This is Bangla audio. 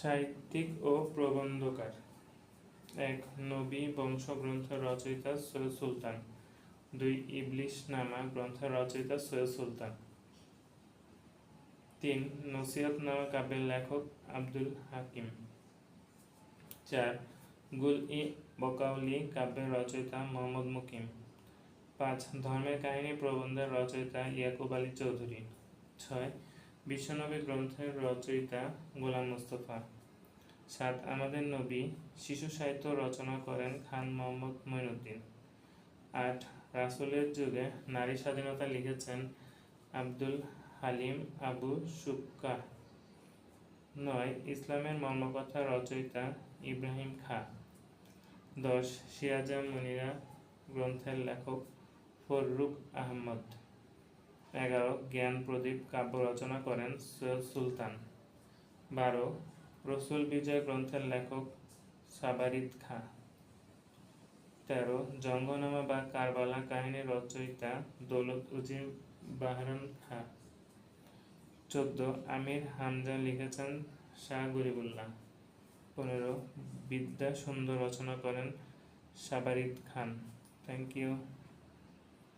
সাহিত্যিক ও প্রবন্ধকার। এক নবী বংশগ্রন্থ রচয়িতা সৈয়দ সুলতান, দুই ইবলিশ নামা গ্রন্থ রচয়িতা সৈয়দ সুলতান। তিন নসিহত নামা কাব্যের লেখক আব্দুল হাকিম। চার গুল ই বকাউলি কাব্যের রচয়িতা মোহাম্মদ মুকিম। পাঁচ ধর্মের কাহিনী প্রবন্ধের রচয়িতা ইয়াকুব আলী চৌধুরী। ছয় বিশ্বনবী গ্রন্থের রচয়িতা গোলাম মুস্তফা। সাত আমাদের নবী, শিশু সাহিত্য রচনা করেন খান মোহাম্মদ মঈনুদ্দিন আট, রাসূলের যুগে নারী স্বাধীনতা লিখেছেন আব্দুল হালিম আবু সুক্কা নয়, ইসলামের মর্মকথা রচয়িতা ইব্রাহিম খা। দশ, সিরাজা মুনিরা গ্রন্থের লেখক ফররুক আহমদ। এগারো, জ্ঞান প্রদীপ কাব্য রচনা করেন সৈয়দ সুলতান। বারো, রসুল বিজয় গ্রন্থের লেখক সাবারিদ খা। তেরো, জঙ্গনামা বা কারবালা কাহিনীর রচয়িতা দৌলত উজির বাহরান খা। চোদ্দ, আমির হামজা লিখেছেন শাহ গরিবুল্লাহ। পনেরো, বিদ্যা সুন্দর রচনা করেন সাবারিদ খান। Thank you.